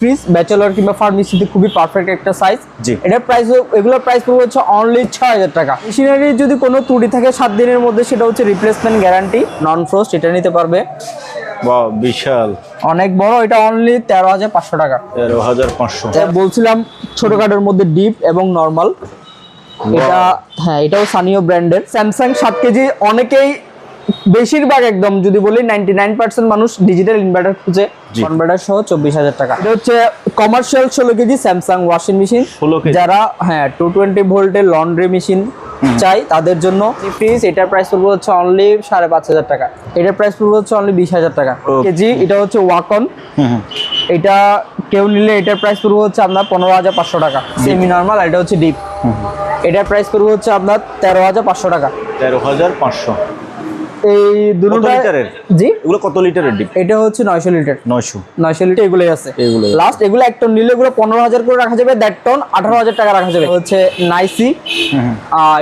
Fridge bachelor কিংবা ফার্মেসিতে খুবই পারফেক্ট একটা সাইজ জি। এটার প্রাইস এগুলোর প্রাইস পড়বে হচ্ছে অনলি ছয় হাজার টাকা। মেশিনারি যদি কোনো ত্রুটি থাকে সাত দিনের মধ্যে সেটা হচ্ছে রিপ্লেসমেন্ট গ্যারান্টি নন ফ্রোস্ট এটা নিতে পারবে। বিশাল। অনেক বড় এটা অনলি তেরো হাজার পাঁচশো টাকা। তেরো হাজার পাঁচশো। বলছিলাম ছোটখাটোর মধ্যে ডিপ এবং নর্মাল এটা হ্যাঁ এটাও সানিও ব্র্যান্ডের স্যামসাং সাত কেজি অনেকেই বেশিরভাগ একদম যদি বলি নাইনটি নাইন পার্সেন্ট মানুষ ডিজিটাল ইনভার্টার খুঁজে কনভার্টার সহ চব্বিশ হাজার টাকা। এটা হচ্ছে কমার্শিয়াল ষোলো KG Samsung washing machine 16 KG. যারা হ্যাঁ টু টোয়েন্টি ভোল্টের লন্ড্রি মেশিন চাই তাদের জন্য ফ্রিজ এটার প্রাইস পড়বে হচ্ছে অনলি সাড়ে পাঁচ হাজার টাকা। এটার প্রাইস পড়বে হচ্ছে অনলি বিশ হাজার টাকা। কেজি এটা হচ্ছে ওয়াকন এটা কেউ নিলে এটার প্রাইস পড়বে হচ্ছে আপনার পনেরো হাজার পাঁচশো টাকা। সেমি নর্মাল এটা হচ্ছে ডিপ এটার প্রাইস পড়বে হচ্ছে আপনার তেরো হাজার পাঁচশো টাকা। তেরো হাজার পাঁচশো। এই দুটো লিটারের? জি? এগুলো কত লিটারের ডিপ? এটা হচ্ছে নয়শো লিটার। নয়শো। নয়শো লিটার এগুলোই আছে। এগুলোই। লাস্ট এগুলো এক টন নিলে এগুলো পনেরো হাজার করে রাখা যাবে দেড় টন আঠারো হাজার টাকা রাখা যাবে। হচ্ছে নাইসি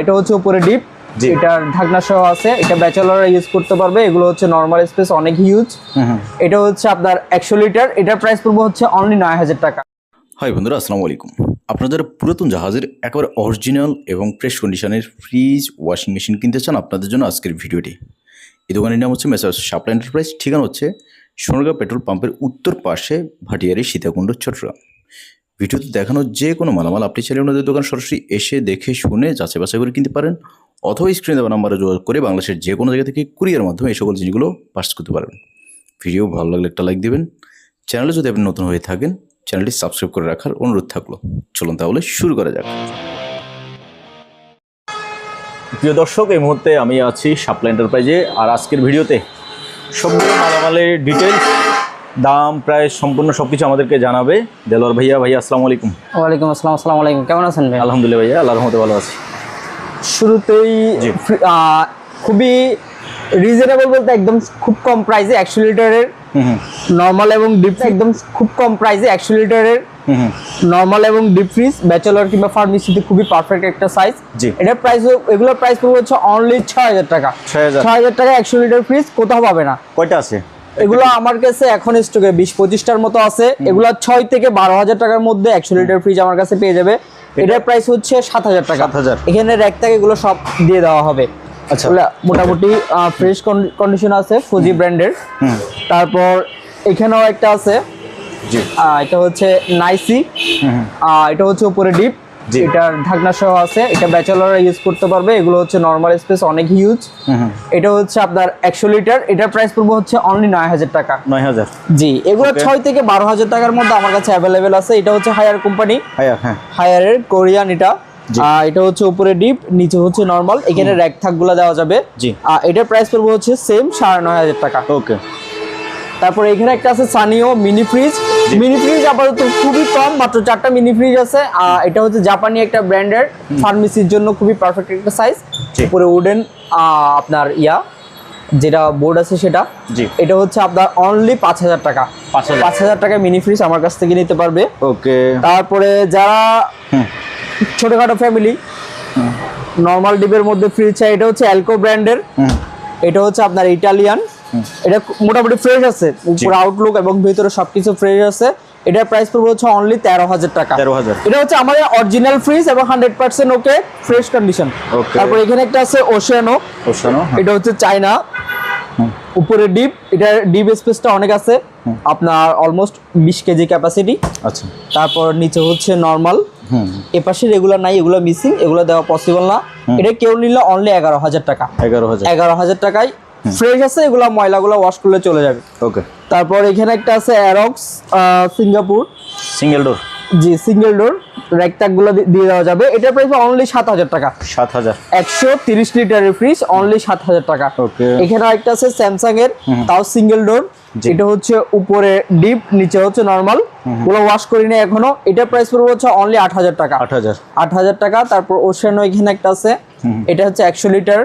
এটা হচ্ছে উপরে ডিপ। জি। এটার ঢাকনা সহ আছে। এটা ব্যাচেলর ইউজ করতে পারবে। এগুলো হচ্ছে নর্মাল স্পেস অনেক হিউজ এটা হচ্ছে আপনার একশো লিটার। এটার প্রাইস পড়বে হচ্ছে অনলি নয় হাজার টাকা। হাই বন্ধুরা আসসালামু আলাইকুম। আপনারা যারা পুরাতন জাহাজের একেবারে অরিজিনাল এবং ফ্রেশ কন্ডিশনের ফ্রিজ ওয়াশিং মেশিন কিনতে চান আপনাদের জন্য আজকের ভিডিওটি। এই দোকানের নাম হচ্ছে মেসার্স সাপ্লাই এন্টারপ্রাইজ ঠিকানা হচ্ছে সোনারগাঁ পেট্রোল পাম্পের উত্তর পাশে ভাটিয়ারি সীতাকুণ্ড, চট্টগ্রাম। ভিডিওতে দেখানো যে কোনো মালামাল আপনি চাইলে ওনাদের দোকান সরাসরি এসে দেখে শুনে যাচাই বাছাই করে কিনতে পারেন অথবা স্ক্রিনে দেওয়া নাম্বারে যোগাযোগ করে বাংলাদেশের যে কোনো জায়গা থেকে কুরিয়ার মাধ্যমে এই সকল জিনিসগুলো পার্স করতে পারবেন ভিডিও ভালো লাগলে একটা লাইক দেবেন। চ্যানেলে যদি আপনি নতুন হয়ে থাকেন, চ্যানেলটি সাবস্ক্রাইব করে রাখার অনুরোধ থাকল। চলুন তাহলে শুরু করা যাক। প্রিয় দর্শক এই মুহূর্তে আমি আছি সাপ্লাই এন্টারপ্রাইজে আর আজকের ভিডিওতে সবগুলো মালামালের ডিটেলস দাম প্রায় সম্পূর্ণ সব কিছু আমাদেরকে জানাবে। দেলোয়ার ভাইয়া ভাইয়া আসসালামু আলাইকুম। ওয়ালাইকুম আসসালাম আসসালামু আলাইকুম। কেমন আছেন ভাই? আলহামদুলিল্লাহ ভাইয়া আল্লাহর রহমতে ভালো আছি। শুরুতেই খুবই রিজনেবল বলতে একদম খুব কম প্রাইসে একশো লিটারের নর্মাল এবং ডিপ একদম খুব কম প্রাইসে একশো লিটারের নর্মাল এবং ডিপ ফ্রিজ ব্যাচেলর কিংবা ফার্মেসিতে খুবই পারফেক্ট একটা সাইজ। এটার প্রাইস এগুলোর প্রাইস পড়বে হচ্ছে অনলি ছয় হাজার টাকা। 6,000 ছয় হাজার টাকা একশো লিটার ফ্রিজ কোথাও পাবে না। কয়টা আছে? এগুলো আমার কাছে এখন স্টকে বিশ পঁচিশটার মতো আছে। এগুলো ছয় থেকে বারো হাজার টাকার মধ্যে একশো লিটার ফ্রিজ আমার কাছে পেয়ে যাবে। এটার প্রাইস হচ্ছে সাত হাজার টাকা। 7,000 এখানে র্যাক থেকে এগুলো সব দিয়ে দেওয়া হবে। আচ্ছা। মোটামুটি ফ্রেশ কন্ডিশন আছে ফুজি ব্র্যান্ডের তারপর এখানেও একটা আছে। এটা হচ্ছে নাইসি। এটা হচ্ছে উপরে ডিপ। জি। এটার ঢাকনা সহ আছে। এটা ব্যাচেলর ইউজ করতে পারবে। এগুলো হচ্ছে নর্মাল স্পেস অনেক হিউজ এটা হচ্ছে আপনার একশো লিটার। এটার প্রাইস পড়বে হচ্ছে অনলি নয় হাজার টাকা। নয় হাজার। জি এগুলো ছয় থেকে বারো হাজার টাকার মধ্যে আমার কাছে অ্যাভেলেবেল আছে। এটা হচ্ছে হায়ার কোম্পানি হ্যাঁ। হায়ারের কোরিয়ান এটা। এটা হচ্ছে উপরে ডিপ নিচে হচ্ছে নর্মাল এখানে র্যাক থাকগুলো দেওয়া যাবে। জি। এটার প্রাইস পড়বে হচ্ছে সেম সাড়ে নয় হাজার টাকা। ওকে তারপর এখানে একটা আছে Sanyo mini fridge mini fridge আপাতত খুবই কম মাত্র চারটা মিনি ফ্রিজ আছে। এটা হচ্ছে জাপানি একটা ব্র্যান্ডের ফার্মেসির জন্য খুবই পারফেক্ট একটা সাইজ উপরে উডেন আপনার ইয়া যেটা বোর্ড আছে সেটা। এটা হচ্ছে আপনার অনলি পাঁচ হাজার টাকা। 5,000 পাঁচ হাজার টাকা মিনি ফ্রিজ আমার কাছ থেকে নিতে পারবে। ওকে। তারপরে যারা ছোটখাটো ফ্যামিলি নর্মাল ডিপের মধ্যে ফ্রিজ চাই এটা হচ্ছে অ্যালকো ব্র্যান্ডের এটা হচ্ছে আপনার ইটালিয়ান এটা মোটামুটি ফ্রেশ আছে উপর আউটলুক এবং ভিতরে সবকিছু ফ্রেশ আছে। এটার প্রাইস পড়বে হচ্ছে অনলি তেরো হাজার টাকা। তেরো হাজার। এটা হচ্ছে আমাদের অরিজিনাল ফ্রিজ এবং hundred percent okay fresh condition তারপর এখানে একটা আছে ওশিয়ানো ওশানো এটা হচ্ছে চায়না উপরে ডিপ এটা ডিপ স্পেসটা অনেক আছে। আপনার অলমোস্ট বিশ কেজি ক্যাপাসিটি আচ্ছা। তারপর নিচে হচ্ছে নর্মাল এপাশে রেগুলার নাই এগুলো মিসিং এগুলো দেওয়া পসিবল না। এটা কেউ নিলে অনলি এগারো হাজার টাকা। এগারো হাজার। এগারো হাজার টাকায় ফ্রেশ আছে এগুলো ময়লাগুলো ওয়াশ করলে চলে যাবে। ওকে তারপর এখানে একটা আছে অ্যারক্স সিঙ্গাপুর সিঙ্গেল ডোর জি সিঙ্গেল ডোর র্যাকট্যাকগুলো দিয়ে দেওয়া যাবে। এটা প্রাইস অনলি সাত হাজার টাকা। সাত হাজার। একশো তিরিশ লিটারের ফ্রিজ অনলি সাত হাজার টাকা। ওকে এখানে আরেকটা আছে স্যামসাং এর তাও সিঙ্গেল ডোর। এটা হচ্ছে উপরে ডিপ নিচে হচ্ছে নরমাল। ওগুলো ওয়াশ করিনি এখনও। এটার প্রাইস পড়বে হচ্ছে অনলি আট হাজার টাকা। আট হাজার। আট হাজার টাকা। তারপর ওশানো এখানে একটা আছে। এটা হচ্ছে একশো লিটার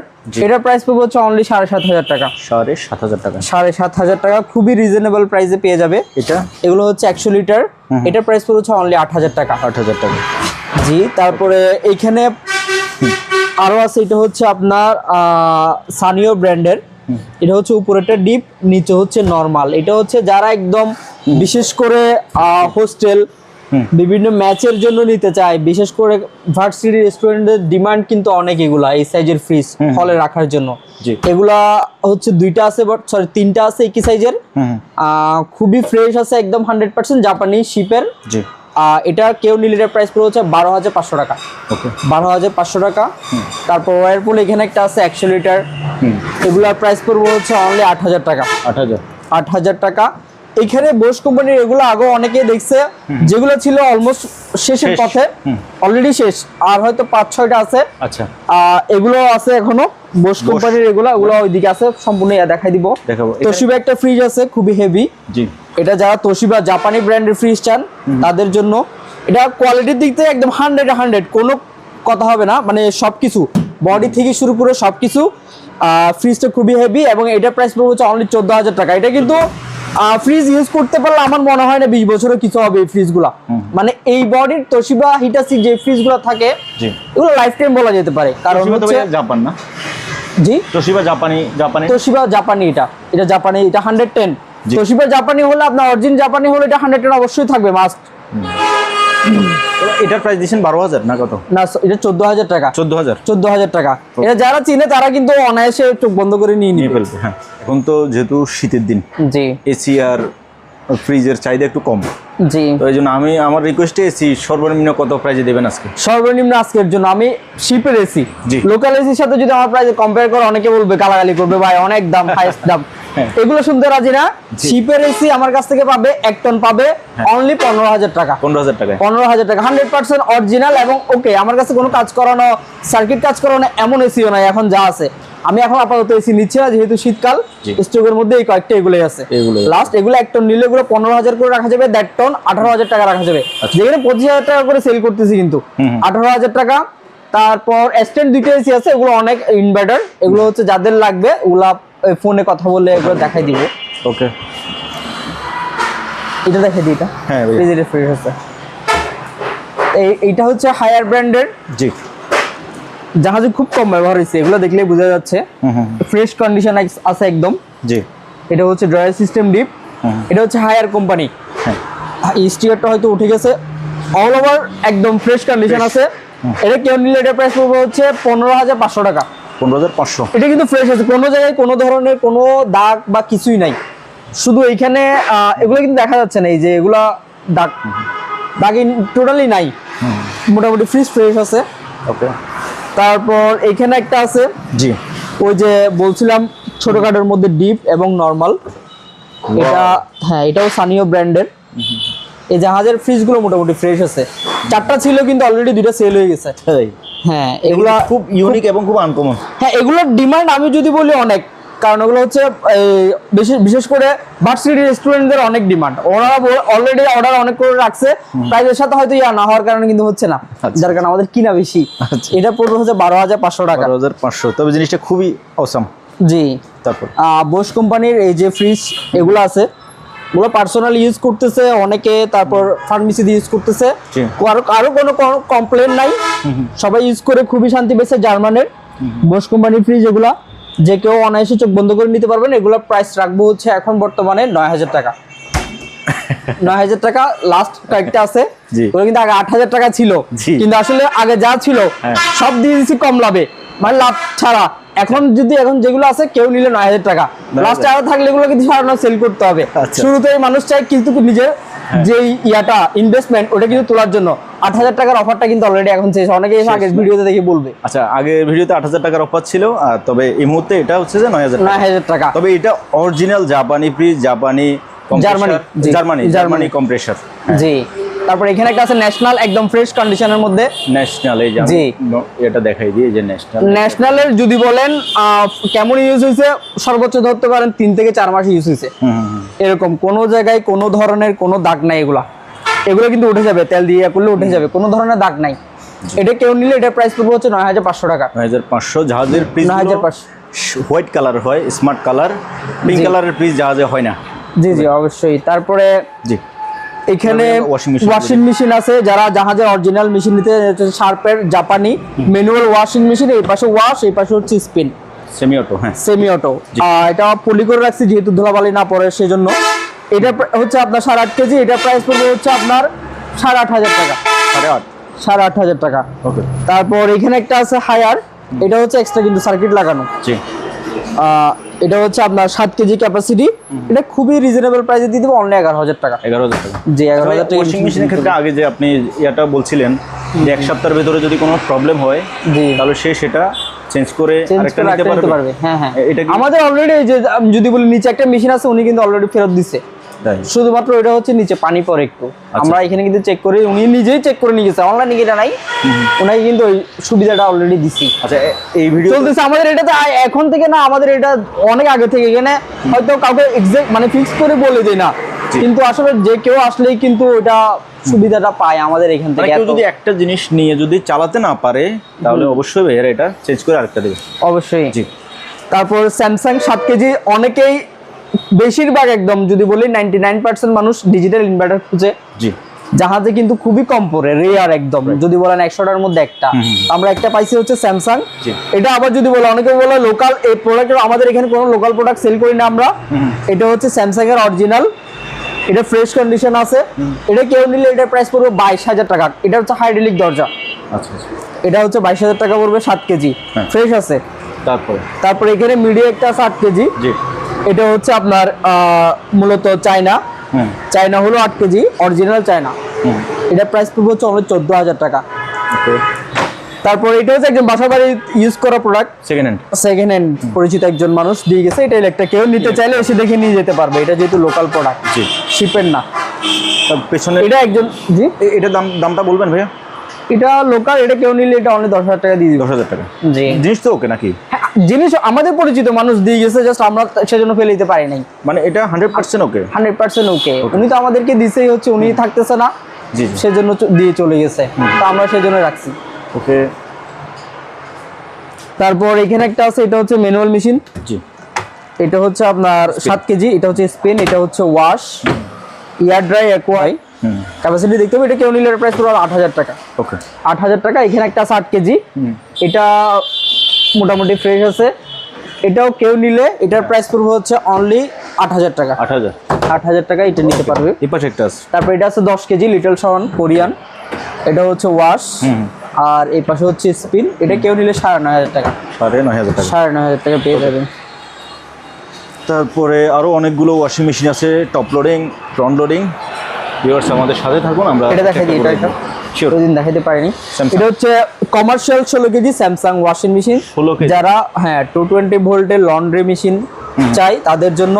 এটার প্রাইস পড়বে হচ্ছে অনলি সাড়ে সাত হাজার টাকা। সাড়ে সাত হাজার টাকা। সাড়ে সাত হাজার টাকা। খুবই রিজনেবল প্রাইসে পেয়ে যাবে। এটা? এগুলো হচ্ছে একশো লিটার এটার প্রাইস পড়ে হচ্ছে অনলি আট হাজার টাকা। আট হাজার টাকা। জি তারপরে এইখানে আরও আছে। এটা হচ্ছে আপনার সানিও ব্র্যান্ডের এটা হচ্ছে উপরেটা ডিপ নিচে হচ্ছে নর্মাল এটা হচ্ছে যারা একদম বিশেষ করে হোস্টেল বিভিন্ন ম্যাচের জন্য নিতে চায় বিশেষ করে ভার্সিটি রেস্টুরেন্টের ডিমান্ড কিন্তু অনেক এগুলা এই সাইজের ফ্রিজ হলে রাখার জন্য। এগুলা হচ্ছে দুইটা আছে বাট সরি তিনটা আছে একই সাইজের খুবই ফ্রেশ আছে একদম হান্ড্রেড পার্সেন্ট জাপানি শিপের এটা কেউ নিলে এটার প্রাইস পড়ে হচ্ছে বারো হাজার পাঁচশো টাকা। বারো হাজার পাঁচশো টাকা। তারপর ওয়ারপুল এখানে একটা আছে একশো লিটার এগুলার প্রাইস পড়বে হচ্ছে অনলি আট হাজার টাকা। আট হাজার। আট হাজার টাকা। এখানে বোস কোম্পানির এগুলো আগে অনেকে দেখছে যেগুলো ছিল অলমোস্ট শেষের শেষ। পথে অলরেডি শেষ। আর হয়তো পাঁচ ছয়টা আছে। আচ্ছা। এগুলো আছে এখনও। বোস কোম্পানির এগুলো ওগুলো ওইদিকে আছে সম্পূর্ণ দেখাই দিব। দেখাবো। তোশিবা একটা ফ্রিজ আছে খুবই হেভি জি। এটা যারা তোশিবা জাপানি ব্র্যান্ডের ফ্রিজ চান তাদের জন্য। এটা কোয়ালিটির দিক থেকে একদম হান্ড্রেড হান্ড্রেড কোনো কথা হবে না। মানে সবকিছু বডি থেকে শুরু করে সবকিছু ফ্রিজটা খুবই হেভি এবং এটার প্রাইস পড়বে হচ্ছে অনলি চোদ্দ হাজার টাকা। এটা কিন্তু ফ্রিজ ইউজ করতে পারলে আমার মনে হয় না বিশ বছরও কিছু হবে এই ফ্রিজগুলা মানে এই বডির তোশিবা হিটাসি যে ফ্রিজগুলো থাকে এগুলো লাইফ টাইম বলা যেতে পারে। কারণ হচ্ছে জাপান না? জি? তোশিবা জাপানি জাপানি? তোশিবা জাপানি এটা। এটা জাপানি এটা হান্ড্রেড টেন। তোশিবা জাপানি হলে আপনার অরিজিন জাপানি হলে এটা হান্ড্রেড অবশ্যই থাকবে মাস্ট এটার প্রাইস দিচ্ছেন বারো হাজার না কত? না এটা চোদ্দ হাজার টাকা। চোদ্দ হাজার। চোদ্দ হাজার টাকা। এটা যারা চিনে তারা কিন্তু অনায়াসে চোখ বন্ধ করে নিয়ে নিয়ে ফেলবে হ্যাঁ। এখন তো যেহেতু শীতের দিন জি। এসি আর ফ্রিজের চাহিদা একটু কম। জি। তো এই জন্য আমি আমার রিকোয়েস্টে এসি সর্বনিম্ন কত প্রাইজে দেবেন আজকে? সর্বনিম্ন আজকের জন্য আমি শিপের এসি। লোকাল এসির সাথে যদি আমার প্রাইস কম্পেয়ার করে অনেকে বলবে গালাগালি করবে ভাই অনেক দাম হাইস্ট দাম। এগুলো শুনতে রাজি না? জি। শিপের এসি আমার কাছ থেকে পাবে এক টন পাবে অনলি পনেরো হাজার টাকা। পনেরো হাজার টাকায়। পনেরো হাজার টাকা। হান্ড্রেড পার্সেন্ট অরিজিনাল এবং ওকে আমার কাছে কোনো কাজ করানো সার্কিট কাজ করানো এমন এসিও নাই এখন যা আছে। আমি এখন আপাতত এসি নিচ্ছি না যেহেতু শীতকাল। স্টকের মধ্যে এই কয়েকটা এগুলোই আছে। লাস্ট এগুলো এক টন নিলে এগুলো পনেরো হাজার করে রাখা যাবে দেড় টন আঠারো হাজার টাকা রাখা যাবে। যেখানে পঁচিশ হাজার টাকা করে সেল করতেছি কিন্তু। আঠারো হাজার টাকা। তারপর স্ট্যান্ড দুইটা এসি আছে এগুলো অনেক ইনভার্টার এগুলো হচ্ছে যাদের লাগবে ওগুলা ফোনে কথা বলে এগুলো দেখাই দিব। ওকে এটা দেখাই দিই এটা। হ্যাঁ ফ্রিজ আছে এই এইটা হচ্ছে হায়ার ব্র্যান্ডের জি। জাহাজে খুব কম ব্যবহার হয়েছে এগুলো দেখলেই বোঝা যাচ্ছে। ফ্রেশ কন্ডিশন আছে একদম। জি। এটা হচ্ছে ড্রয়ার সিস্টেম ডিপ। এটা হচ্ছে হায়ার কোম্পানি হ্যাঁ। স্টিকারটা হয়তো উঠে গেছে। অল ওভার একদম ফ্রেশ কন্ডিশন আছে। এটা কেউ নিলে এটা প্রাইস পড়বে হচ্ছে পনেরো হাজার পাঁচশো টাকা। পনেরো হাজার পাঁচশো। এটা কিন্তু ফ্রেশ আছে। কোনো জায়গায় কোনো ধরনের কোনো দাগ বা কিছুই নাই। শুধু এইখানে এগুলো কিন্তু দেখা যাচ্ছে না। এই যে এগুলা দাগ দাগ টোটালি নাই। মোটামুটি ফ্রিজ ফ্রেশ আছে। ওকে। তারপর এখানে একটা আছে। জি। ওই যে বলছিলাম ছোটখাটোর মধ্যে ডিপ এবং নর্মাল। এটা হ্যাঁ এটাও সানিও ব্র্যান্ডের। এই জাহাজের ফ্রিজগুলো মোটামুটি ফ্রেশ আছে। চারটা ছিল কিন্তু অলরেডি দুইটা সেল হয়ে গেছে। হ্যাঁ এগুলো খুব ইউনিক এবং খুব আনকমন হ্যাঁ এগুলোর ডিমান্ড আমি যদি বলি অনেক কারণ ওগুলো হচ্ছে বিশেষ করে ভার্সিটি রেস্টুরেন্টদের অনেক ডিমান্ড ওরা অলরেডি অর্ডার অনেক করে রাখছে প্রাইসের সাথে হয়তো ইয়া না হওয়ার কারণে কিন্তু হচ্ছে না। আচ্ছা। যার কারণে আমাদের কিনা বেশি। আচ্ছা। এটা পড়বে হচ্ছে বারো হাজার পাঁচশো টাকা। বারো হাজার পাঁচশো। তবে জিনিসটা খুবই অসম জি। তারপর? বোস কোম্পানির এই যে ফ্রিজ এগুলো আছে। ওগুলো পার্সোনাল ইউজ করতেছে অনেকে তারপর ফার্মেসিতে ইউজ করতেছে। জি। কারও কারও কোনো কমপ্লেন নাই। সবাই ইউজ করে খুবই শান্তি পেয়েছে জার্মানের। বোস কোম্পানির ফ্রিজ এগুলা যে কেউ অনায়াসে চোখ বন্ধ করে নিতে পারবেন এগুলোর প্রাইস রাখব হচ্ছে এখন বর্তমানে নয় হাজার টাকা। নয় হাজার টাকা লাস্ট কয়েকটা আছে। ওগুলো কিন্তু আগে আট হাজার টাকা ছিল। কিন্তু আসলে আগে যা ছিল হ্যাঁ। সব দিয়ে দিচ্ছি কম লাভে। মানে লাভ ছাড়া। এখন যদি এখন যেগুলো আছে কেউ নিলে নয় হাজার টাকা। লাস্ট। আরও থাকলে এগুলো কিন্তু সারানো সেল করতে হবে। আচ্ছা। শুরুতেই মানুষ চায় কিন্তু নিজের যে ইয়াটা ইনভেস্টমেন্ট ওটা কিন্তু তোলার জন্য। আট হাজার টাকার অফারটা কিন্তু অলরেডি এখন শেষ অনেকে আগের ভিডিওতে দেখে বলবে। আচ্ছা আগে ভিডিওতে আট হাজার টাকার অফার ছিল আর তবে এই মুহূর্তে এটা হচ্ছে যে নয় হাজার নয় হাজার টাকা। তবে এটা অরিজিনাল জাপানি ফ্রিজ জাপানি Germany, Germany Germany. Germany compressor জি। তারপর এখানে একটা আছে ন্যাশনাল একদম ফ্রেশ কন্ডিশনের মধ্যে। ন্যাশনাল এই যে জি। এটা দেখাই দিই এই যে ন্যাশনাল ন্যাশনালের যদি বলেন কেমন ইউজ হয়েছে সর্বোচ্চ ধরতে পারেন তিন থেকে চার মাস ইউজ হয়েছে। এরকম কোনো জায়গায় কোনো ধরনের কোনো দাগ নাই এগুলা। এগুলো কিন্তু উঠে যাবে তেল দিয়ে করলে উঠে যাবে কোনো ধরনের দাগ নাই। এটা কেউ নিলে এটা প্রাইস পড়বে হচ্ছে নয় হাজার পাঁচশো টাকা। নয় হাজার পাঁচশো জাহাজের ফ্রিজ 9500 হোয়াইট কালার হয় স্মার্ট কালার পিঙ্ক। কালারের পিস জাহাজে হয় না। জি জি অবশ্যই। তারপরে জি। এখানে ওয়াশিং মেশিন আছে যারা জাহাজের অরিজিনাল মেশিন নিতে শার্পের জাপানি ম্যানুয়াল ওয়াশিং মেশিন এই পাশে ওয়াশ এই পাশে হচ্ছে স্পিন সেমি অটো হ্যাঁ সেমি অটো এটা পলি করে রাখছি যেহেতু ধুলাবালি না পড়ে সেজন্য। এটা হচ্ছে আপনার সাড়ে আট কেজি এটা প্রাইস পড়বে হচ্ছে আপনার সাড়ে আট হাজার টাকা। সাড়ে আট? সাড়ে আট হাজার টাকা। ওকে। তারপর এখানে একটা আছে হায়ার এটা হচ্ছে এক্সট্রা কিন্তু সার্কিট লাগানো। জি। এটা হচ্ছে আপনার সাত কেজি ক্যাপাসিটি এটা খুবই রিজনেবল প্রাইসে দিয়ে দেবো অনলি এগারো হাজার টাকা। এগারো হাজার টাকা। জি এগারো হাজার টাকা ওয়াশিং মেশিনের ক্ষেত্রে আগে যে আপনি এটা বলছিলেন যে এক সপ্তাহের ভেতরে যদি কোনো প্রবলেম হয় তাহলে সে সেটা চেঞ্জ করে আরেকটা নিতে পারবে। হ্যাঁ হ্যাঁ। এটা আমাদের অলরেডি যে যদি বলি নিচে একটা মেশিন আছে উনি কিন্তু অলরেডি ফেরত দিছে? শুধুমাত্র এটা হচ্ছে নিচে পানি পড়ে একটু। আচ্ছা। আমরা এখানে কিন্তু চেক করে উনি নিজেই চেক করে নিয়ে গেছে অনলাইনে এটা নাই। ওনাকে কিন্তু ওই সুবিধাটা অলরেডি দিছি। আচ্ছা এই ভিডিও চলতেছে আমাদের এটা তো এখন থেকে না আমাদের এটা অনেক আগে থেকে এখানে হয়তো কাউকে এক্সাক্ট মানে ফিক্স করে বলে দেয় না। কিন্তু আসলে যে কেউ আসলেই কিন্তু ওটা সুবিধাটা পায় আমাদের এখান মানে থেকে কেউ যদি একটা জিনিস নিয়ে যদি চালাতে না পারে তাহলে অবশ্যই ভাইয়ারা এটা চেঞ্জ করে আরেকটা দেবে। অবশ্যই। জি। তারপর স্যামসাং সাত কেজি অনেকেই বেশিরভাগ একদম যদি বলি নাইনটি নাইন পার্সেন্ট মানুষ ডিজিটাল ইনভার্টার খুঁজে। জি। জাহাজে কিন্তু খুবই কম পড়ে রেয়ার একদম। যদি বলেন একশোটার মধ্যে একটা। আমরা একটা পাইছি হচ্ছে স্যামসাং এটা আবার যদি বলে অনেকে বলে লোকাল এই প্রোডাক্ট আমাদের এখানে কোনো লোকাল প্রোডাক্ট সেল করি না আমরা। এটা হচ্ছে স্যামসাং এর অরিজিনাল এটা ফ্রেশ কন্ডিশন আছে। এটা কেউ নিলে এটা প্রাইস পড়বে বাইশ হাজার টাকা। এটা হচ্ছে হাইড্রোলিক দরজা। আচ্ছা আচ্ছা। এটা হচ্ছে বাইশ হাজার টাকা পড়বে সাত কেজি। হ্যাঁ। ফ্রেশ আছে। তারপরে? তারপরে এখানে মিডিয়া একটা আছে আট কেজি। এটা হচ্ছে আপনার মূলত চায়না। চায়না হলো আট কেজি অরিজিনাল চায়না। হুম এটা প্রাইস পড়বে হচ্ছে অনলি চোদ্দ হাজার টাকা। তারপর এটা হচ্ছে একজন বাসা বাড়ি ইউজ করা product second hand second hand পরিচিত একজন মানুষ দিয়ে গেছে এটা একটা কেউ নিতে চাইলে এসে দেখে নিয়ে যেতে পারবে এটা যেহেতু লোকাল প্রোডাক্ট জি। শিপের না। পেছনে এটা একজন জি? এটা দাম দামটা বলবেন ভাইয়া? এটা লোকাল এটা কেউ নিলে এটা অনলি দশ হাজার টাকা দিয়ে দিবে। দশ হাজার টাকা। জি। জিনিস তো ওকে নাকি? হ্যাঁ, জিনিস আমাদের পরিচিত মানুষ দিয়ে গেছে জাস্ট আমরা সেজন্য ফেলে দিতে পারি নাই। মানে এটা hundred percent okay hundred percent okay উনি তো আমাদেরকে দিছেই হচ্ছে উনি থাকতেছে না। সেজন্য দিয়ে চলে গেছে। তো আমরা সেজন্য রাখছি। ওকে তারপর এখানে একটা আছে এটা হচ্ছে ম্যানুয়াল মেশিন জি। এটা হচ্ছে আপনার সাত কেজি এটা হচ্ছে স্পেন এটা হচ্ছে ওয়াশ ইয়ার ড্রাই অ্যাকোয়াই ক্যাপাসিটি দেখতে হবে এটা কেউ নিলে প্রাইস পড়বে আট হাজার টাকা। ওকে আট হাজার টাকা এখানে একটা আট কেজি। এটা মোটামুটি ফ্রেশ আছে। এটাও কেউ নিলে এটার প্রাইস পড়বে হচ্ছে অনলি আট হাজার টাকা। আট হাজার। আট হাজার টাকা এটা নিতে পারবে। একটা আছে। তারপর এটা আছে দশ কেজি লিটল সাউন্ড কোরিয়ান। এটা হচ্ছে ওয়াশ আর এই পাশে হচ্ছে স্পিন এটা কেউ নিলে সাড়ে নয় হাজার টাকা। সাড়ে নয় হাজার টাকা। সাড়ে নয় হাজার টাকা পেয়ে যাবেন। তারপরে আরও অনেকগুলো ওয়াশিং মেশিন আছে। Top loading front loading viewers আমাদের সাথে থাকুন আমরা এটা দেখাই দিই এটা একটা শিওর দিন দেখাতে পারিনি। এটা হচ্ছে কমার্শিয়াল ষোলো কেজি স্যামসাং ওয়াশিং মেশিন 16 যারা হ্যাঁ টু টোয়েন্টি ভোল্টের লন্ড্রি মেশিন চাই তাদের জন্য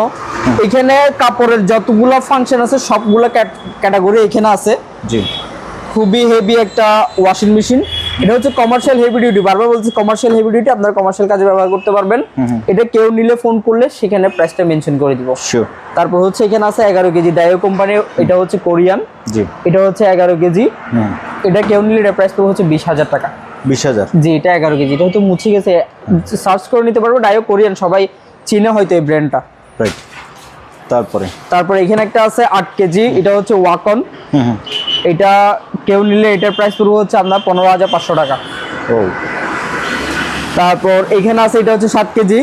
এখানে কাপড়ের যতগুলো ফাংশন আছে সবগুলো ক্যাটাগরি এখানে আছে। জি। খুবই হেভি একটা ওয়াশিং মেশিন এটা হচ্ছে কমার্শিয়াল হেভি ডিউটি বারবার বলছি কমার্শিয়াল হেভি ডিউটি আপনারা কমার্শিয়াল কাজে ব্যবহার করতে পারবেন। এটা কেউ নিলে ফোন করলে সেখানে প্রাইসটা মেনশন করে দিব। তারপর হচ্ছে এখানে আছে এগারো কেজি। ডায়ো কোম্পানি এটা হচ্ছে কোরিয়ান। জি। এটা হচ্ছে এগারো কেজি। এটা কেউ নিলে এটা প্রাইস পড়বে হচ্ছে বিশ হাজার টাকা। বিশ হাজার। জি এটা এগারো কেজি। এটা হয়তো মুছে গেছে। সার্চ করে নিতে পারব। ডায়ো কোরিয়ান সবাই চিনে হয়তো এই ব্র্যান্ডটা রাইট তারপরে? তারপর এখানে একটা আছে আট কেজি এটা হচ্ছে ওয়াকন। এটা কেউ নিলে এটার প্রাইস পড়বে হচ্ছে আপনার পনেরো হাজার পাঁচশো টাকা। ও। তারপর এখানে আছে এটা হচ্ছে সাত কেজি।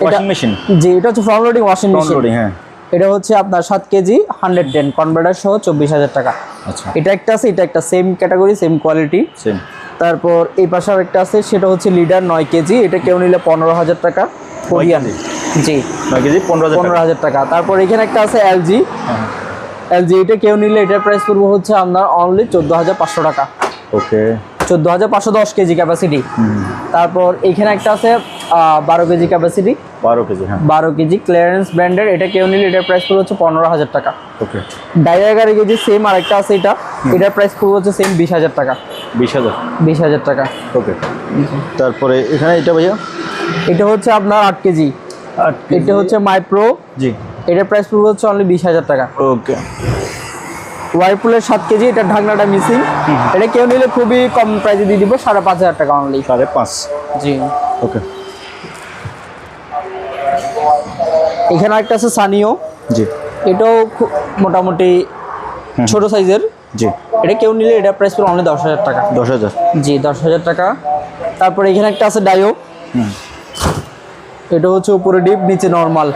ওয়াশিং মেশিন জি এটা হচ্ছে ফ্রন্ট লোডিং ওয়াশিং মেশিন হ্যাঁ। এটা হচ্ছে আপনার সাত কেজি হান্ড্রেড টেন কনভার্টার সহ চব্বিশ হাজার টাকা। আচ্ছা। এটা একটা আছে এটা একটা same category same quality same তারপর এই পাশে একটা আছে সেটা হচ্ছে লিডার নয় কেজি। এটা কেউ নিলে পনেরো হাজার টাকা। কোরিয়ান। জি। নয় কেজি পনেরো হাজার টাকা। তারপর এখানে একটা আছে এলজি হ্যাঁ। এলজি এটা কেউ নিলে এটার প্রাইস পড়বে হচ্ছে আপনার অনলি চোদ্দ হাজার পাঁচশো টাকা। ওকে। চোদ্দ হাজার পাঁচশো দশ কেজি ক্যাপাসিটি তারপর এখানে একটা আছে বারো কেজি ক্যাপাসিটি বারো কেজি হ্যাঁ। বারো কেজি ক্লিয়ারেন্স ব্র্যান্ডের এটা কেউ নিলে এটার প্রাইস পড়বে হচ্ছে পনেরো হাজার টাকা। ওকে। ডাই এগারো কেজি সেম আরেকটা আছে এটা। এটার প্রাইস পড়বে হচ্ছে সেম বিশ হাজার টাকা। বিশ হাজার। বিশ হাজার টাকা। ওকে। তারপরে এখানে এটা ভাইয়া? এটা হচ্ছে আপনার আট কেজি। এটা হচ্ছে মাইপ্রো জি। এটার প্রাইস পড়বে হচ্ছে অনলি বিশ হাজার টাকা। ওকে। ওয়াইপুলের সাত কেজি এটা ঢাকনাটা মিসিং এটা কেউ নিলে খুবই কম প্রাইসে দিয়ে দিব সাড়ে পাঁচ হাজার টাকা অনলি সাড়ে পাঁচ। জি। ওকে। এখানে একটা আছে সানিও জি। এটাও খুব মোটামুটি ছোট সাইজের জি। এটা কেউ নিলে এটা প্রাইস পড়বে অনলি দশ হাজার টাকা। দশ হাজার। জি দশ হাজার টাকা। তারপরে এখানে একটা আছে ডায়ো হুম। এটা হচ্ছে উপরে ডিপ নিচে নর্মাল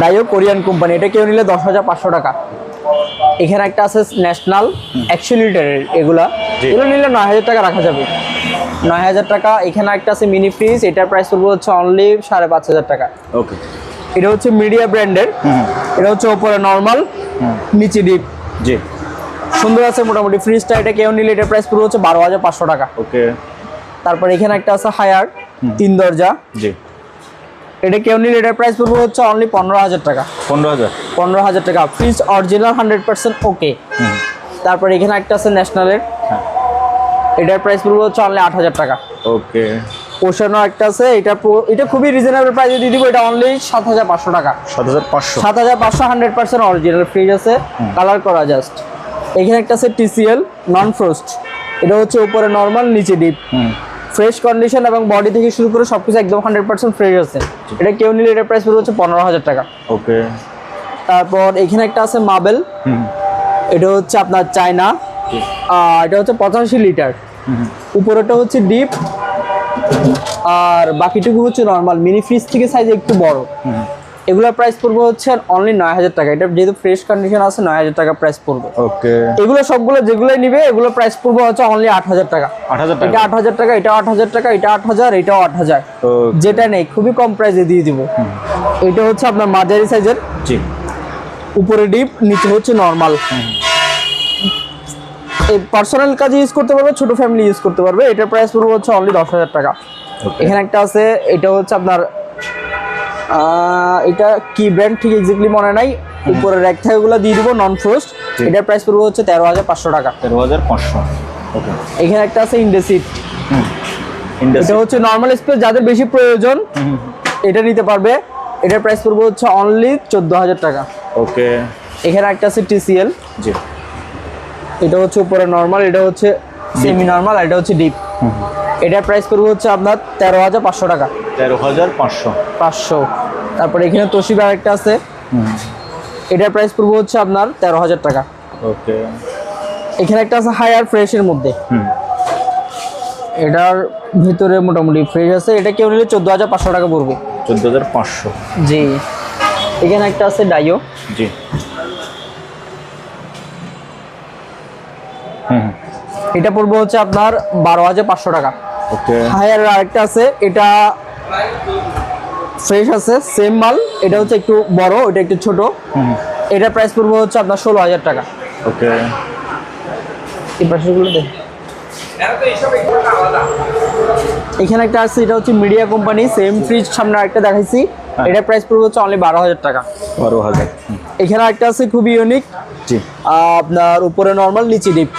ডাইও কোরিয়ান কোম্পানি এটা কেউ নিলে দশ হাজার পাঁচশো টাকা। এখানে একটা আছে ন্যাশনাল একশো লিটারের এগুলা। এগুলো নিলে নয় হাজার টাকা রাখা যাবে। নয় হাজার টাকা এখানে একটা আছে মিনি ফ্রিজ এটার প্রাইস পড়বে হচ্ছে অনলি সাড়ে পাঁচ হাজার টাকা। ওকে এটা হচ্ছে মিডিয়া ব্র্যান্ডের এটা হচ্ছে ওপরে নর্মাল নিচে ডিপ জি। সুন্দর আছে মোটামুটি ফ্রিজটা এটা কেউ নিলে এটার প্রাইস পুরো হচ্ছে বারো হাজার পাঁচশো টাকা। ওকে তারপর এখানে একটা আছে হায়ার তিন দরজা। জি। এটা কেউ নিলে এটার প্রাইস পড়বে হচ্ছে অনলি পনেরো হাজার টাকা। পনেরো হাজার। পনেরো হাজার টাকা। Fridge original hundred percent okay তারপর এখানে একটা আছে ন্যাশনালের। এটার প্রাইস পড়বে হচ্ছে অনলি আট হাজার টাকা। ওকে ওশানো একটা আছে এটা এটা খুবই রিজনেবল প্রাইসে দিয়ে দিব এটা অনলি সাত হাজার পাঁচশো টাকা। সাত হাজার পাঁচশো। সাত হাজার পাঁচশো হান্ড্রেড পার্সেন্ট অরিজিনাল ফ্রিজ আছে কালার করা জাস্ট এখানে একটা আছে টিসিএল নন ফ্রোস্ট এটা হচ্ছে উপরে নর্মাল নিচে ডিপ ফ্রেশ কন্ডিশন এবং বডি থেকে শুরু করে সবকিছু একদম হান্ড্রেড পার্সেন্ট ফ্রেশ আছে। এটা কেউ নিলে এটা প্রাইস পড়বে হচ্ছে পনেরো হাজার টাকা। ওকে। তারপর এখানে একটা আছে মাবেল। এটা হচ্ছে আপনার চায়না। আর এটা হচ্ছে পঁচাশি লিটার। উপরেটা হচ্ছে ডিপ। আর বাকিটুকু হচ্ছে নর্মাল। মিনি ফ্রিজ থেকে সাইজ একটু বড়। এগুলোর প্রাইস পড়বে হচ্ছে অনলি নয় হাজার টাকা। এটা যেহেতু ফ্রেশ কন্ডিশন আছে নয় হাজার টাকা প্রাইস পড়বে। ওকে এগুলো সবগুলো যেগুলোই নিবে এগুলো প্রাইস পড়বে হচ্ছে অনলি আট হাজার টাকা। আট হাজার এটা টাকা আট হাজার টাকা এটা আট হাজার টাকা এটা আট হাজার এটাও আট হাজার। যেটা নেই খুবই কম প্রাইসে দিয়ে দিব। এটা হচ্ছে আপনার মাঝারি সাইজের জি। উপরে ডিপ নিচে হচ্ছে নর্মাল এই পার্সোনাল কাজে ইউজ করতে পারবে ছোট ফ্যামিলি ইউজ করতে পারবে। এটার প্রাইস পড়বে হচ্ছে অনলি দশ হাজার টাকা। এখানে একটা আছে এটা হচ্ছে আপনার এটা কি ব্র্যান্ড ঠিক এক্স্যাক্টলি মনে নাই। উপরে র্যাক থাকাগুলো দিয়ে দিব নন ফ্রোস্ট। এটার প্রাইস পড়বে হচ্ছে তেরো হাজার পাঁচশো টাকা। তেরো হাজার পাঁচশো। ওকে। এখানে একটা আছে ইন্ডেসিট এটা হচ্ছে নর্মাল স্পেস যাদের বেশি প্রয়োজন এটা নিতে পারবে। এটার প্রাইস পড়বে হচ্ছে অনলি চোদ্দ হাজার টাকা। ওকে। এখানে একটা আছে টিসিএল জি। এটা হচ্ছে উপরে নর্মাল এটা হচ্ছে সেমি নর্মাল এটা হচ্ছে ডিপ এটার প্রাইস পড়বে হচ্ছে আপনার তেরো হাজার পাঁচশো টাকা। তেরো হাজার পাঁচশো। পাঁচশো। তারপরে এখানে তোশিবা একটা আছে। এটার প্রাইস পড়বে হচ্ছে আপনার তেরো হাজার টাকা। ওকে। এখানে একটা আছে হায়ার ফ্রেশের মধ্যে। হুম। এটার ভিতরে মোটামুটি ফ্রেশ আছে। এটা কেউ নিলে চোদ্দ হাজার পাঁচশো টাকা পড়বে। চোদ্দ হাজার পাঁচশো। জি। এখানে একটা আছে ডাইও জি। হুম এটা পড়বে হচ্ছে আপনার বারো হাজার পাঁচশো টাকা। ওকে। হায়ার আরেকটা আছে। এটা ফ্রেশ আছে সেম মাল। এটা হচ্ছে একটু বড় এটা একটু ছোট। এটা প্রাইস পড়বে হচ্ছে আপনার ষোলো হাজার টাকা। ওকে। এই পাশেগুলো দেখ এখানে একটা আছে এটা হচ্ছে মিডিয়া কোম্পানি সেম ফ্রিজ সামনে আরেকটা দেখাইছি। এটা প্রাইস পড়বে হচ্ছে অনলি বারো হাজার টাকা। বারো হাজার এখানে একটা আছে খুবই ইউনিক জি। আপনার উপরে নর্মাল নিচে ডিপ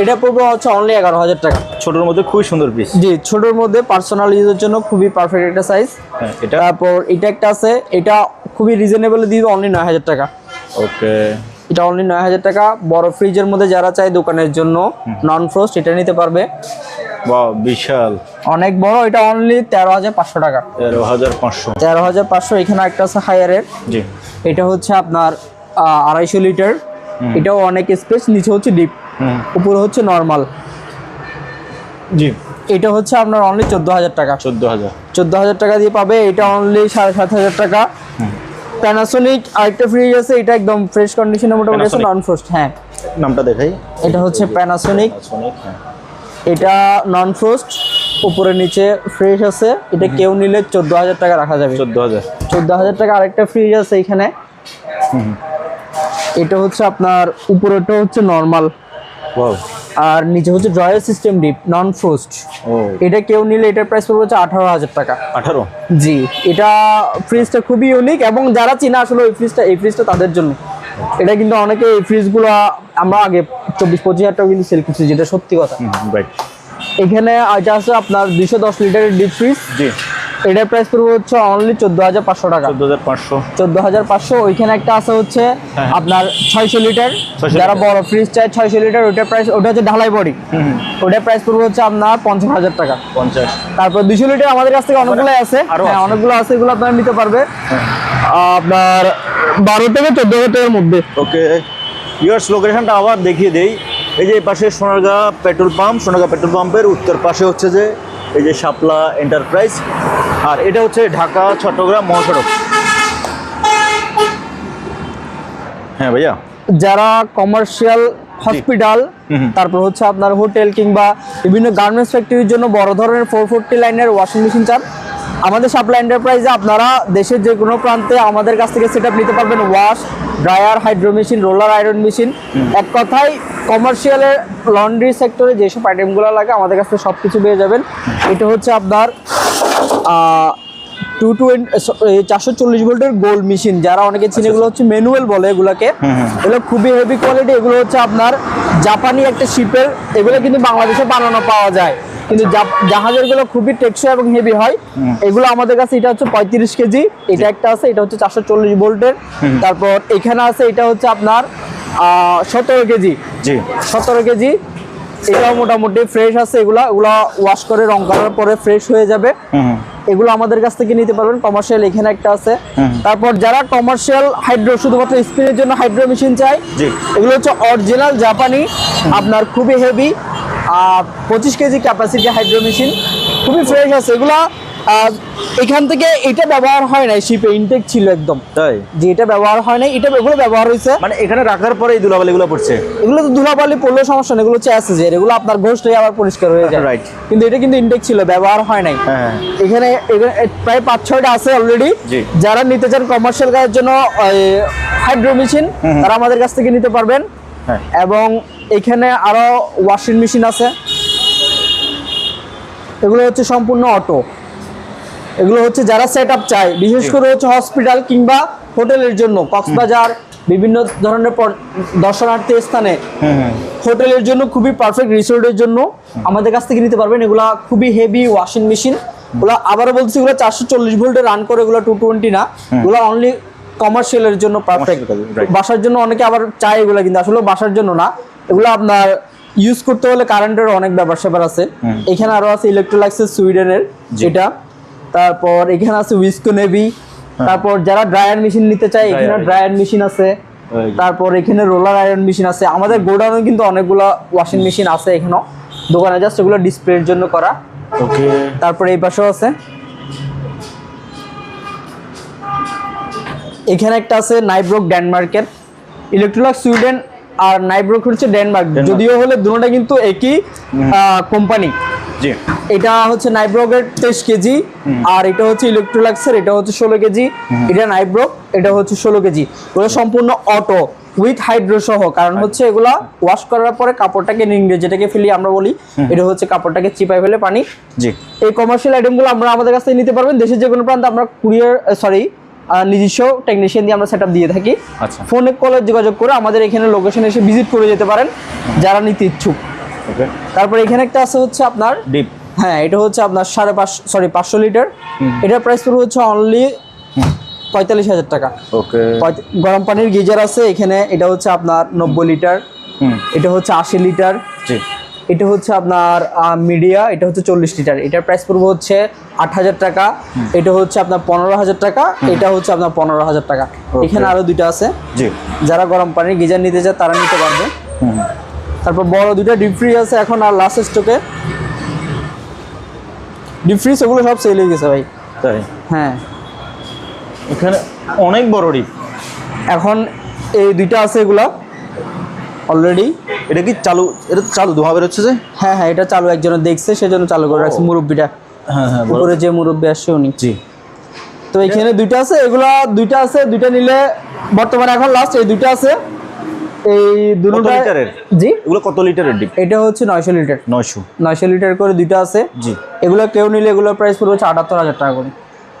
এটা পড়বে হচ্ছে অনলি এগারো হাজার টাকা। ছোটোর মধ্যে খুবই সুন্দর পিস জি ছোটোর মধ্যে পার্সোনাল ইউজের জন্য খুবই পারফেক্ট একটা সাইজ হ্যাঁ এটা? তারপর এটা একটা আছে এটা খুবই রিজনেবল দিয়ে অনলি নয় হাজার টাকা। ওকে। এটা অনলি নয় হাজার টাকা। বড় ফ্রিজের মধ্যে যারা চায় দোকানের জন্য নন ফ্রোস্ট এটা নিতে পারবে। বিশাল। অনেক বড় এটা অনলি তেরো হাজার পাঁচশো টাকা। তেরো হাজার পাঁচশো। তেরো হাজার পাঁচশো এখানে একটা আছে হায়ারের জি। এটা হচ্ছে আপনার আড়াইশো লিটার। এটাও অনেক স্পেস নিচে হচ্ছে ডিপ উপরে হচ্ছে নর্মাল জি। এটা হচ্ছে আপনার অনলি চোদ্দ হাজার টাকা। চোদ্দ হাজার চোদ্দ হাজার টাকা দিয়ে পাবে এটা অনলি সাড়ে সাত হাজার টাকা প্যানাসোনিক আরেকটা ফ্রিজ আছে এটা একদম ফ্রেশ কন্ডিশনে মোটামুটি আছে নন ফ্রোস্ট হ্যাঁ। নামটা দেখাই। এটা হচ্ছে প্যানাসোনিক এটা নন ফ্রোস্ট উপরে নিচে ফ্রেশ আছে এটা কেউ নিলে চোদ্দ হাজার টাকা রাখা যাবে। চোদ্দ হাজার চোদ্দ হাজার টাকা আরেকটা ফ্রিজ আছে এখানে। এটা হচ্ছে আপনার উপরেটা হচ্ছে নর্মাল আর নিচে হচ্ছে drawer system deep non frost ও। এটা কেউ নিলে এটার প্রাইস পড়বে হচ্ছে আঠারো হাজার টাকা। আঠারো? জি এটা ফ্রিজটা খুবই ইউনিক এবং যারা চিনা আসলে ওই ফ্রিজটা এই ফ্রিজটা তাদের জন্য। এটা কিন্তু অনেকে এই ফ্রিজগুলো আমরা আগে চব্বিশ পঁচিশ হাজার টাকা কিন্তু সেল করছি যেটা সত্যি কথা। এখানে এটা আছে আপনার দুশো দশ লিটারের ডিপ ফ্রিজ জি। এটার প্রাইস পড়বে হচ্ছে অনলি চোদ্দ হাজার পাঁচশো টাকা। চোদ্দ হাজার পাঁচশো। চোদ্দ হাজার পাঁচশো ওইখানে একটা আছে হচ্ছে হ্যাঁ। আপনার ছয়শো লিটার। যারা বড় ফ্রিজ চাই ছয়শো লিটার ওইটার প্রাইস ওটা হচ্ছে ঢালাই বডি। ওটার প্রাইস পড়বে হচ্ছে আপনার পঞ্চাশ হাজার টাকা। পঞ্চাশ। তারপর দুশো লিটার আমাদের কাছ থেকে অনেকগুলো আছে। হ্যাঁ অনেকগুলো আছে এগুলো আপনারা নিতে পারবে। আপনার বারো থেকে চোদ্দ হাজার টাকার মধ্যে। ওকে। ইয়ার্স লোকেশনটা আবার দেখিয়ে দেই। এই যে এই পাশে Sonargaon petrol pump Sonargaon petrol পাম্পের উত্তর পাশে হচ্ছে যে এই যে শাপলা এন্টারপ্রাইজ। আর এটা হচ্ছে ঢাকা চট্টগ্রাম মহাসড়ক। হ্যাঁ ভাইয়া। যারা কমার্শিয়াল হসপিটাল তারপর হচ্ছে আপনার হোটেল কিংবা বিভিন্ন গার্মেন্টস ফ্যাক্টরির জন্য বড় ধরনের ফোর ফোরটি লাইনের ওয়াশিং মেশিন চান আমাদের সাপ্লাই এন্টারপ্রাইজে আপনারা দেশের যে কোনো প্রান্তে আমাদের কাছ থেকে সেট নিতে পারবেন wash dryer hydro machine roller iron machine এক কথায় কমার্শিয়ালের লন্ড্রি সেক্টরে যেসব আইটেমগুলো লাগে আমাদের কাছ থেকে সব কিছু পেয়ে যাবেন। এটা হচ্ছে আপনার টু টোয়েন্টি চারশো চল্লিশ ভোল্টের গোল্ড মেশিন যারা অনেকে চিনে এগুলো হচ্ছে ম্যানুয়াল বলে এগুলোকে। এগুলো খুবই হেভি কোয়ালিটি এগুলো হচ্ছে আপনার জাপানি একটা শিপের এগুলো কিন্তু বাংলাদেশে বানানো পাওয়া যায়। কিন্তু জাহাজেরগুলো খুবই টেকসই এবং হেভি হয়। এগুলো আমাদের কাছে এটা হচ্ছে পঁয়ত্রিশ কেজি। এটা একটা আছে এটা হচ্ছে চারশো চল্লিশ ভোল্টের। তারপর এখানে আছে এটা হচ্ছে আপনার সতেরো কেজি। জি। সতেরো কেজি। এটাও মোটামুটি ফ্রেশ আছে এগুলা এগুলা ওয়াশ করে রং করার পরে ফ্রেশ হয়ে যাবে। এগুলো আমাদের কাছ থেকে নিতে পারবেন কমার্শিয়াল এখানে একটা আছে। তারপর যারা কমার্শিয়াল হাইড্রো শুধুমাত্র স্পিনের জন্য হাইড্রো মেশিন চাই এগুলো হচ্ছে অরিজিনাল জাপানি আপনার খুবই হেভি পঁচিশ কেজি ক্যাপাসিটি হাইড্রো মেশিন খুবই ফ্রেশ আছে। এগুলা এখান থেকে এটা ব্যবহার হয় নাই শিপে ইনটেক ছিল একদম। তাই? যে এটা ব্যবহার হয় নাই এটা এগুলো ব্যবহার হয়েছে। মানে এখানে রাখার পরে এই দুলাবালিগুলো পড়ছে? এগুলো তো ধুলাবালি পড়লেও সমস্যা নেই এগুলো হচ্ছে অ্যাসেজের এগুলো আপনার ঘষলেই আবার পরিষ্কার হয়ে যায়। Right. কিন্তু এটা কিন্তু ইনটেক ছিল ব্যবহার হয় নাই। হ্যাঁ এখানে এখানে প্রায় পাঁচ ছয়টা আছে অলরেডি যারা নিতে চান কমার্শিয়াল কাজের জন্য হাইড্রো মেশিন তারা আমাদের কাছ থেকে নিতে পারবেন। হ্যাঁ এবং এখানে আরও ওয়াশিং মেশিন আছে। এগুলো হচ্ছে সম্পূর্ণ অটো এগুলো হচ্ছে যারা সেট আপ চায় বিশেষ করে হচ্ছে হসপিটাল কিংবা হোটেলের জন্য কক্সবাজার বিভিন্ন ধরনের দর্শনার্থী স্থানে হুম হুম হোটেলের জন্য খুবই পারফেক্ট রিসোর্টের জন্য আমাদের কাছ থেকে নিতে পারবেন। এগুলা খুবই হেভি ওয়াশিং মেশিন ওগুলো আবারও বলছি এগুলো চারশো চল্লিশ ভোল্টে রান করে এগুলো টু টোয়েন্টি না। এগুলো অনলি কমার্শিয়ালের জন্য পারফেক্ট. বাসার জন্য অনেকে আবার চায় এগুলো কিন্তু। আসলে বাসার জন্য না এগুলো আপনার ইউজ করতে হলে কারেন্টের অনেক ব্যাপার স্যাপার আছে এখানে আরও আছে ইলেকট্রোলাক্সের সুইডেনের এটা। তারপর এখানে আছে উইসকো নেভি তারপর যারা ড্রায়ার মেশিন নিতে চায় এখানে ড্রায়ার মেশিন আছে। তারপর এখানে রোলার আয়রন মেশিন আছে। আমাদের গোডাউনে কিন্তু অনেকগুলো ওয়াশিং মেশিন আছে এখানেও দোকানে জাস্ট এগুলো ডিসপ্লের জন্য করা। ওকে তারপরে এই পাশেও আছে। এখানে একটা আছে নাইব্রোক ডেনমার্কের। ইলেকট্রোলাক সুইডেন আর নাইব্রোক হচ্ছে ডেনমার্ক। যদিও হলে দুটোটা কিন্তু একই কোম্পানি জি। এটা হচ্ছে নাইব্রোকের তেইশ কেজি আর এটা হচ্ছে ইলেকট্রোলাক্সের এটা হচ্ছে ষোলো কেজি। এটা নাইব্রোক এটা হচ্ছে ষোলো কেজি। ওগুলো সম্পূর্ণ অটো উইথ হাইড্রো সহ। কারণ হচ্ছে এগুলা ওয়াশ করার পরে কাপড়টাকে নিংড়ে যেটাকে ফেলি আমরা বলি এটা হচ্ছে কাপড়টাকে চিপাই ফেলে পানি। জি। এই কমার্শিয়াল আইটেমগুলো আমরা আমাদের কাছ থেকে নিতে পারবেন। দেশের যে কোনো প্রান্তে আমরা কুরিয়ার সরি নিজস্ব টেকনিশিয়ান দিয়ে আমরা সেট দিয়ে থাকি। আচ্ছা। ফোনে কলে যোগাযোগ করে আমাদের এখানে লোকেশনে এসে ভিজিট করে যেতে পারেন যারা নিতে ইচ্ছুক। তারপর এখানে একটা আছে হচ্ছে আপনার ডিপ হ্যাঁ এটা হচ্ছে আপনার সাড়ে পাঁচ সরি পাঁচশো লিটার এটার প্রাইস পড়বে হচ্ছে অনলি পঁয়তাল্লিশ হাজার টাকা। ওকে গরম পানির গিজার আছে এখানে এটা হচ্ছে আপনার নব্বই লিটার এটা হচ্ছে আশি লিটার এটা হচ্ছে আপনার মিডিয়া এটা হচ্ছে চল্লিশ লিটার। এটার প্রাইস পড়বে হচ্ছে আট হাজার টাকা। এটা হচ্ছে আপনার পনেরো হাজার টাকা। এটা হচ্ছে আপনার পনেরো হাজার টাকা। এখানে আরও দুইটা আছে। যারা গরম পানির গিজার নিতে চায় তারা নিতে পারবে। তারপর বড় দুইটা ডিপ ফ্রিজ আছে এখন আর লাস্ট স্টকে ডিপ ফ্রিজ ওগুলো সব সেল হয়ে গেছে ভাই। তাই? হ্যাঁ। এখানে অনেক বড় ডিপ এখন এই দুইটা আছে এগুলো। অলরেডি এটা কি চালু এটা তো চালু ধোঁয়া বেরোচ্ছে যে? হ্যাঁ হ্যাঁ এটা চালু একজনে দেখছে সেজন্য চালু করে রাখছে মুরব্বিটা। হ্যাঁ হ্যাঁ উপরে যে মুরব্বি আসছে উনি। জি। তো এখানে দুইটা আছে এগুলো দুইটা আছে দুইটা নিলে বর্তমানে এখন লাস্ট এই দুইটা আছে। এই দুটো লিটারের? জি? এগুলো কত লিটারের ডিপ? এটা হচ্ছে নয়শো লিটার। নয়শো। নয়শো লিটার করে দুইটা আছে। জি। এগুলো কেউ নিলে এগুলোর প্রাইস পড়বে হচ্ছে আটাত্তর হাজার টাকা করে।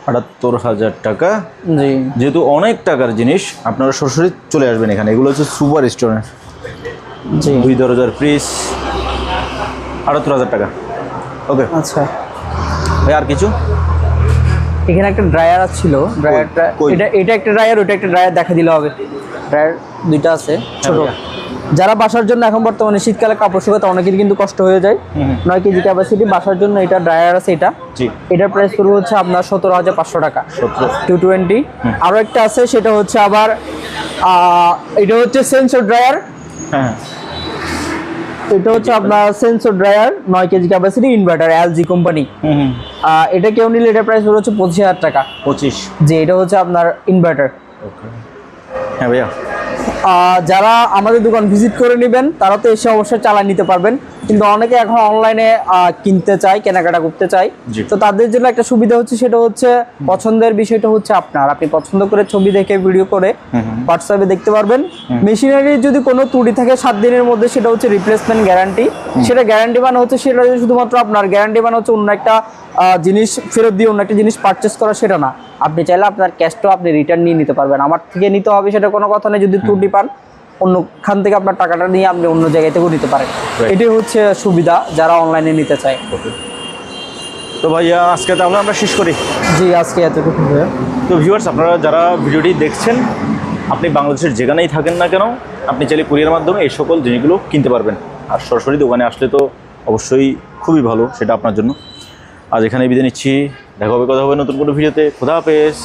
আটাত্তর হাজার টাকা। জি। যেহেতু অনেক টাকার জিনিস আপনারা সরাসরি চলে আসবেন এখানে। এগুলো হচ্ছে সুপার জি দুই দরজার ফ্রিজ আটাত্তর হাজার টাকা। ওকে। আচ্ছা। ভাই আর কিছু? এখানে একটা ড্রায়ার ছিল। ড্রায়ারটা এটা এটা একটা ড্রায়ার ওটা একটা ড্রায়ার দেখা দিলে হবে ড্রায়ার দুইটা আছে ছোট। যারা বাসার জন্য এখন বর্তমানে শীতকালে কাপড় শুকাতে অনেকের কিন্তু কষ্ট হয়ে যায়। নয় কেজি ক্যাপাসিটি বাসার জন্য এটা ড্রায়ার আছে এটা। এটার প্রাইস পড়বে হচ্ছে আপনার সতেরো হাজার পাঁচশো টাকা। টু টোয়েন্টি আরও একটা আছে সেটা হচ্ছে আবার এটা হচ্ছে সেন্সর ড্রায়ার হ্যাঁ। এটা হচ্ছে আপনার সেন্সর ড্রায়ার নয় KG capacity inverter LG company এটা কেউ নিলে এটার প্রাইস হচ্ছে পঁচিশ হাজার টাকা। পঁচিশ। যে এটা হচ্ছে আপনার ইনভার্টার হ্যাঁ ভাইয়া। যারা আমাদের দোকান ভিজিট করে নেবেন তারা তো এসে অবশ্যই চালাই নিতে পারবেন। কিন্তু অনেকে এখন অনলাইনে কিনতে চায় কেনাকাটা করতে চায়। তো তাদের জন্য একটা সুবিধা হচ্ছে সেটা হচ্ছে পছন্দের বিষয়টা হচ্ছে আপনার। আপনি পছন্দ করে ছবি দেখে ভিডিও করে হোয়াটসঅ্যাপে দেখতে পারবেন। মেশিনারি যদি কোনো ত্রুটি থাকে সাত দিনের মধ্যে সেটা হচ্ছে রিপ্লেসমেন্ট গ্যারান্টি সেটা গ্যারান্টি মানে হচ্ছে সেটা শুধুমাত্র আপনার গ্যারান্টি মানে হচ্ছে অন্য একটা জিনিস ফেরত দিয়ে অন্য একটা জিনিস পারচেস করা সেটা না। আপনি চাইলে আপনার ক্যাশটাও আপনি রিটার্ন নিয়ে নিতে পারবেন। আমার থেকে নিতে হবে সেটা কোনো কথা নেই। যদি ত্রুটি পান অন্যখান থেকে আপনার টাকাটা নিয়ে আপনি অন্য জায়গা থেকেও নিতে পারেন. এটাই হচ্ছে সুবিধা যারা অনলাইনে নিতে চায়। তো ভাইয়া আজকে তাহলে আমরা শেষ করি। জি আজকে এতটুকু তো ভিউয়ার্স আপনারা যারা ভিডিওটি দেখছেন আপনি বাংলাদেশের যেখানেই থাকেন না কেন আপনি চাইলে কুরিয়ার মাধ্যমে এই সকল জিনিসগুলো কিনতে পারবেন। আর সরাসরি দোকানে আসলে তো অবশ্যই খুবই ভালো সেটা আপনার জন্য। আজ এখানে বিদায় নিচ্ছি। দেখা হবে কথা হবে নতুন কোনো ভিডিওতে। খোদা হাফেজ।